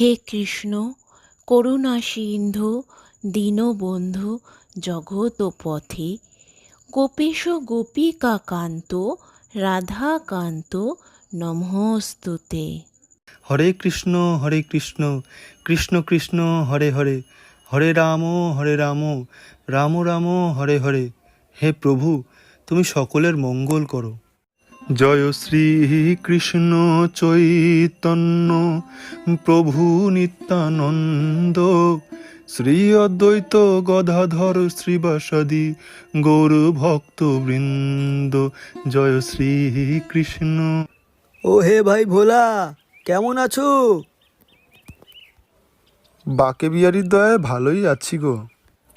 হে কৃষ্ণ করুণা সিন্ধু দীনবন্ধু জগৎ পথে গোপেশ গোপিকা কান্ত রাধাকান্ত, নমস্তুতে। হরে কৃষ্ণ হরে কৃষ্ণ কৃষ্ণ কৃষ্ণ, হরে হরে হরে রাম হরে রাম রাম রাম হরে হরে। হে প্রভু তুমি সকলের মঙ্গল করো। জয় শ্রী কৃষ্ণ চৈতন্য প্রভু নিত্যানন্দ। শ্রী অদ্বৈত গদাধর শ্রীবাসাদি গৌর ভক্ত বৃন্দ জয় শ্রী কৃষ্ণ ও হে ভাই ভোলা কেমন আছো? বাকে বিহারির দয়ায় ভালোই আছি গো।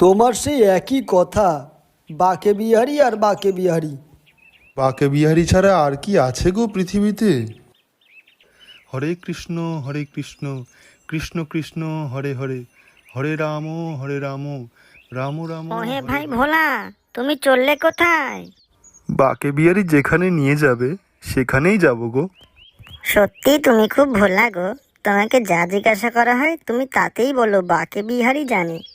তোমার সেই একই কথা বাকে বিহারি আর বাকে বিহারি। বাকে বিহারি ছাড়া আর কি আছে গো পৃথিবীতে? হরে কৃষ্ণ হরে কৃষ্ণ কৃষ্ণ কৃষ্ণ হরে হরে হরে রাম হরে রাম রাম রাম ও হে ভাই ভোলা তুমি চললে কোথায়? বাকে বিহারি যেখানে নিয়ে যাবে সেখানেই যাব গো। সত্যি তুমি খুব ভোলা গো তোমাকে যা জিজ্ঞাসা করা হয় তুমি তাতেই বলো বাকে বিহারি জানে।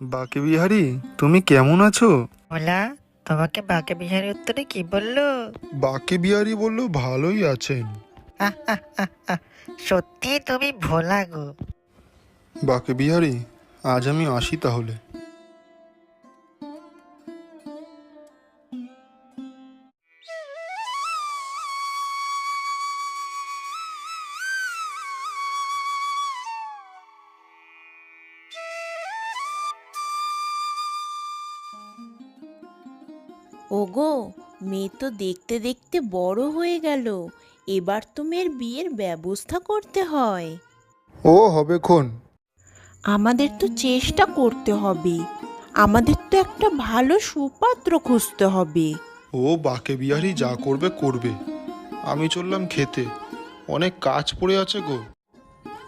বাকে বিহারি তুমি কেমন আছো? ওলা তোমাকে বাকি বিহারি উত্তরে কি বলল? বাকে বিহারি বলল ভালোই আছেন। সত্যি তুমি ভোলা গো। বাকে বিহারি আজ আমি আসি তাহলে। ওগো মেয়ে তো দেখতে দেখতে বড় হয়ে গেল। এবার তো মেয়ের বিয়ের ব্যবস্থা করতে হয়। ও হবে খন। আমাদের তো চেষ্টা করতে হবে। আমাদের তো একটা ভালো সুপাত্র খুঁজতে হবে। ও বাকে বিহারি যা করবে করবে। আমি চললাম খেতে। অনেক কাজ পড়ে আছে গো।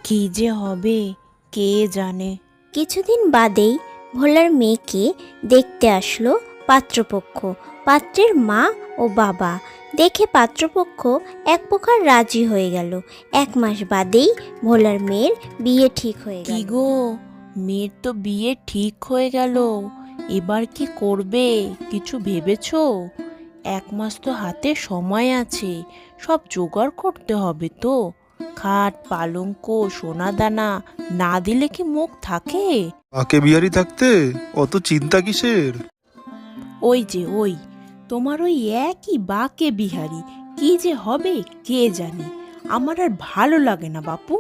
কি যে হবে কে জানে। কিছুদিন বাদেই ভোলার মেয়েকে দেখতে আসলো পাত্রপক্ষ। পাত্রের মা ও বাবা দেখে পাত্রপক্ষ এক প্রকার রাজি হয়ে গেল। এক মাস বাদেই ভোলার মেয়ের বিয়ে ঠিক হয়ে কি গেল গো? মেয়ের তো বিয়ে ঠিক হয়ে গেল। এবার কি করবে? কিছু ভেবেছো? এক মাস তো হাতে সময় আছে। সব জোগাড় করতে হবে তো। খাট পালঙ্ক সোনাদানা না দিলে কি মুখ থাকে? বাকে বিহারি থাকতে অত চিন্তা কিসের? ওই যে ওই। তোমার ওই একই বাকে বিহারি, কি যে হবে কে জানে। আমার আর ভালো লাগে না বাপু।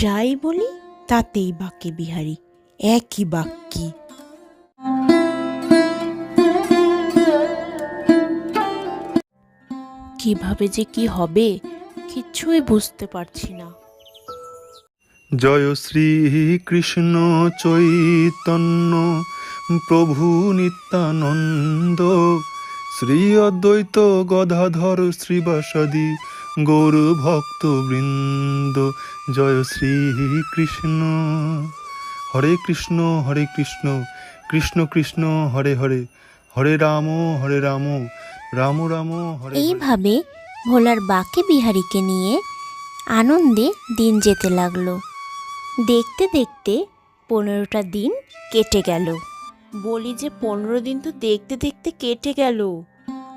যাই বলি, তাতেই বাকে বিহারি, একই বাক্যি কীভাবে যে কি হবে, কিছুই বুঝতে পারছি না। জয় শ্রী কৃষ্ণ চৈতন্য, প্রভু নিত্যানন্দ শ্রী অদ্বৈত গদাধর শ্রীবাসাদি, গৌর ভক্ত বৃন্দ জয় শ্রী কৃষ্ণ হরে কৃষ্ণ হরে কৃষ্ণ কৃষ্ণ কৃষ্ণ, হরে হরে হরে রাম হরে রাম রাম রাম। এইভাবে ভোলার বাকে বিহারীকে নিয়ে আনন্দে দিন যেতে লাগল। দেখতে দেখতে পনেরোটা দিন কেটে গেল। বলি যে পনেরো দিন তো দেখতে দেখতে কেটে গেল।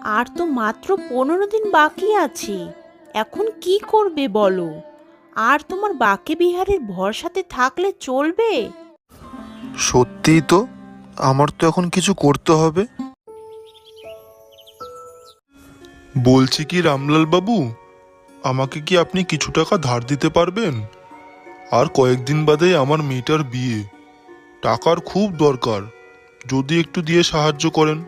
আর তো মাত্র পনেরো দিন বাকি আছে। এখন কি করবে বলো? আর তোমার বাকে বিহারের ভরসাতে থাকলে চলবে? সত্যিই তো, আমার তো এখন কিছু করতে হবে। বলছি কি রামলাল বাবু আমাকে কি আপনি কিছু টাকা ধার দিতে পারবেন? আর কয়েকদিন বাদে আমার মেয়েটার বিয়ে। টাকার খুব দরকার। যদি একটু দিয়ে সাহায্য করেন।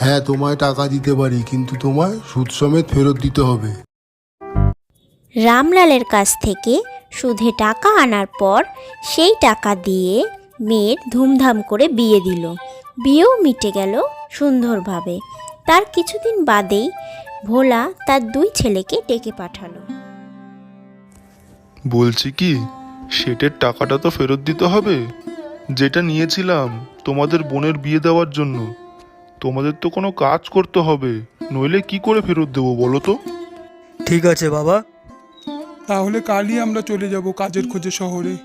হ্যাঁ তোমায় টাকা দিতে পারি কিন্তু তোমায় সুদ সমেত ফেরত দিতে হবে। রামলালের কাছ থেকে সুদে টাকা আনার পর সেই টাকা দিয়ে মেয়ের ধুমধাম করে বিয়ে দিল। বিয়েও মিটে গেল সুন্দরভাবে। তার কিছুদিন বাদেই ভোলা তার দুই ছেলেকে ডেকে পাঠালো। বলছি কি সেটের টাকাটা তো ফেরত দিতে হবে? যেটা নিয়েছিলাম তোমাদের বোনের বিয়ে দেওয়ার জন্য। তোমাদের তো কোনো কাজ করতে হবে নইলে কি করে ফেরত দেবো বলো তো? ঠিক আছে বাবা। তাহলে কালই আমরা চলে যাব কাজের খোঁজে শহরে।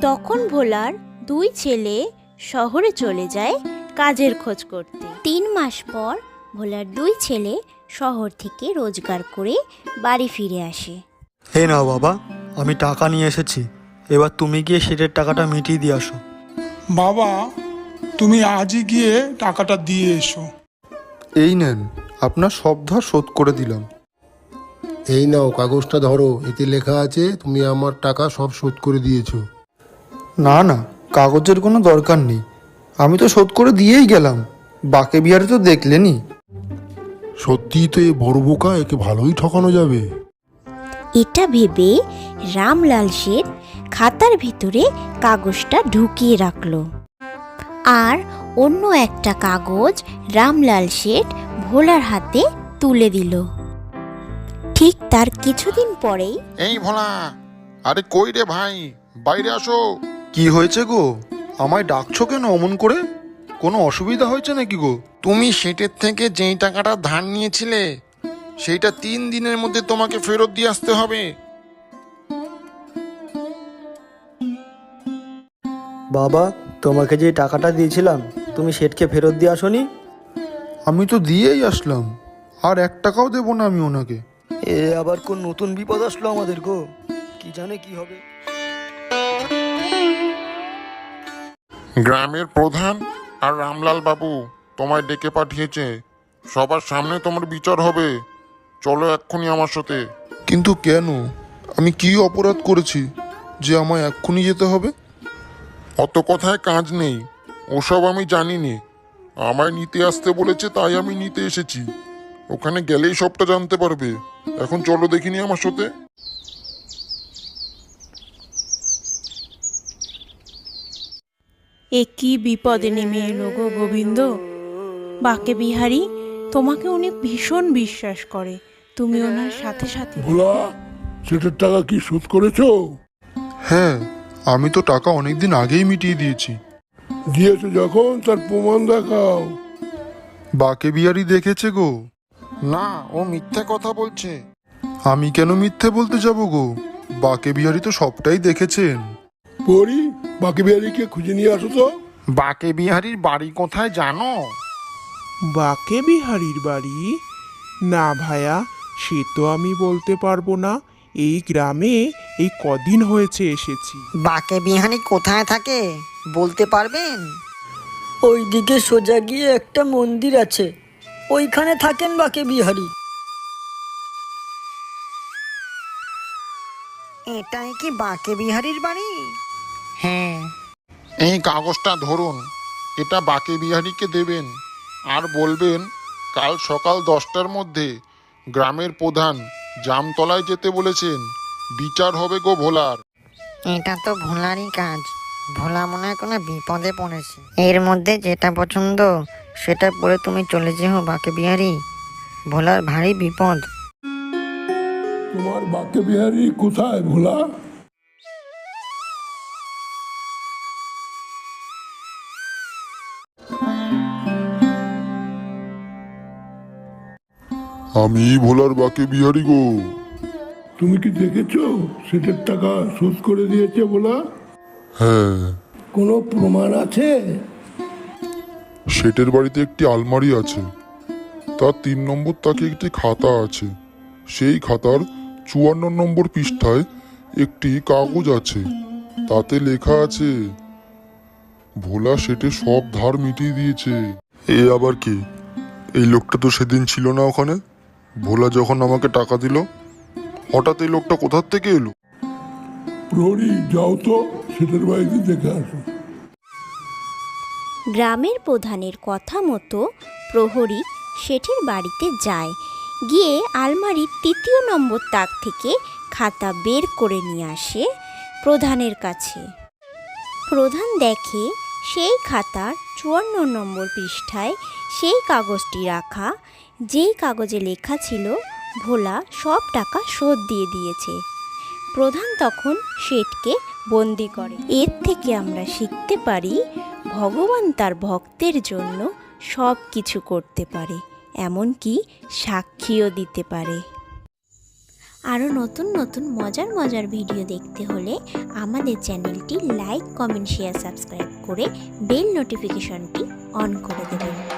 তখন ভোলার দুই ছেলে শহরে চলে যায় কাজের খোঁজ করতে। তিন মাস পর ভোলার দুই ছেলে শহর থেকে রোজগার করে বাড়ি ফিরে আসে। হে নাও বাবা আমি টাকা নিয়ে এসেছি। এবার তুমি গিয়ে সেটের টাকাটা মিটিয়ে দিয়ে আসো। বাবা তুমি আজই গিয়ে টাকাটা দিয়ে এসো। এই নেন আপনার সব ধার শোধ করে দিলাম। এই নাও কাগজটা ধরো এতে লেখা আছে তুমি আমার টাকা সব শোধ করে দিয়েছ। না না কাগজের কোনো দরকার নেই। আমি তো শোধ করে দিয়েই গেলাম বাকে বিহারে তো দেখলেনি। সত্যিই তো এ বড় বোকা একে ভালোই ঠকানো যাবে। এটা ভেবে রামলাল শেঠ খাতার ভিতরে কাগজটা ঢুকিয়ে রাখল। আর অন্য একটা কাগজ রামলাল শেঠ ভোলার হাতে তুলে দিল। ঠিক তার কিছুদিন পরেই এই ভোলা আরে কই রে ভাই? বাইরে আসো। কি হয়েছে গো? আমায় ডাকছো কেন অমন করে? কোনো অসুবিধা হয়েছে নাকি গো? তুমি সেটের থেকে যেই টাকাটা ধার নিয়েছিলে সেইটা তিন দিনের মধ্যে তোমাকে ফেরত দিয়ে আসতে হবে। বাবা তোমাকে যে টাকাটা দিয়েছিলাম তুমি শেঠকে ফেরত দিয়ে আসোনি? আমি তো দিয়েই আসলাম আর এক টাকাও দেবো না আমি ওনাকে। এ আবার কোন নতুন বিপদ আসলো আমাদের গো? কি জানে কি হবে? গ্রামের প্রধান আর রামলাল বাবু তোমায় ডেকে পাঠিয়েছে। সবার সামনে তোমার বিচার হবে। চলো এক্ষুনি আমার সাথে। কিন্তু কেন? আমি কি অপরাধ করেছি যে আমায় এক্ষুনি যেতে হবে? অত কথায় কাজ নেই। ওসব আমি জানি নে আমায় নিতে আসতে বলেছে তাই আমি নিতে এসেছি। ওখানে গেলেই সবটা জানতে পারবে। এখন চলো দেখিনি আমার সাথে? এ কি বিপদে নেমে এলো গো গোবিন্দ? বাকে বিহারী তোমাকে উনি ভীষণ বিশ্বাস করে। তুমি ওনার সাথে সাথে ভোলা সেটার টাকা কি শোধ করেছ? হ্যাঁ আমি তো টাকা অনেকদিন আগেই মিটিয়ে দিয়েছি। দিয়েছ যখন তার প্রমাণ দেখাও। বাকে বিহারি দেখেছে গো। না ও মিথ্যে কথা বলছে। আমি কেন মিথ্যে বলতে যাব গো? বাকে বিহারি তো সবটাই দেখেছেন। পরি বাকি বিহারিকে খুঁজে নিয়ে আসো তো। বাকে বিহারীর বাড়ি কোথায় জানো? বাকে বিহারির বাড়ি? না ভায়া সে তো আমি বলতে পারব না। এই গ্রামে এই কদিন হয়েছে এসেছি। বাকে বিহানি কোথায় থাকে বলতে পারবেন? ওই দিকে সোজা গিয়ে একটা মন্দির আছে। ওইখানে থাকেন বাকে বিহারি। এটাই কি বাকে বিহারির বাড়ি? হ্যাঁ। এই কাগজটা ধরুন এটা বাকে বিহারিকে দেবেন। আর বলবেন কাল সকাল দশটার মধ্যে গ্রামের প্রধান জামতলায় যেতে বলেছেন বিচার হবে গো ভোলার। এটা তো ভোলারই কাজ। ভোলা মনে হয় কোনো বিপদে পড়েছে। এর মধ্যে যেটা পছন্দ সেটা পরে তুমি চলে যেও বাকে বিহারি। ভোলার ভারী বিপদ। তোমার বাকে বিহারি কোথায় ভোলা? আমি ভোলার বাকে বিহারি গো। তুমি কি দেখেছ? সেটার টাকা শোধ করে দিয়েছে ভোলা? হ্যাঁ। কোনো প্রমাণ আছে? শেটের বাড়িতে একটি আলমারি আছে। তার তিন নম্বর তাকে একটি খাতা আছে। সেই খাতার চুয়ান্ন নম্বর পৃষ্ঠায় একটি কাগজ আছে। তাতে লেখা আছে ভোলা সেটে সব ধার মিটিয়ে দিয়েছে। এ আবার কি? এই লোকটা তো সেদিন ছিল না ওখানে? ভোলা যখন আমাকে টাকা দিল হঠাৎ এই লোকটা কোথার থেকে এলো? প্রহরী যাও তো সেটার বাড়িতে দেখে আসো। গ্রামের প্রধানের কথা মতো প্রহরী শেঠের বাড়িতে যায় গিয়ে আলমারির তৃতীয় নম্বর তাক থেকে খাতা বের করে নিয়ে আসে প্রধানের কাছে। প্রধান দেখে সেই খাতার চুয়ান্ন নম্বর পৃষ্ঠায় সেই কাগজটি রাখা যেই কাগজে লেখা ছিল, ভোলা সব টাকা শোধ দিয়ে দিয়েছে। প্রধান তখন শেঠকে বন্দি করে। এর থেকে আমরা শিখতে পারি, ভগবান তার ভক্তের জন্য সব কিছু করতে পারে, এমনকি সাক্ষীও দিতে পারে। আরও নতুন নতুন মজার মজার ভিডিও দেখতে হলে আমাদের চ্যানেলটি লাইক, কমেন্ট, শেয়ার, সাবস্ক্রাইব করে বেল নোটিফিকেশনটি অন করে দেবেন।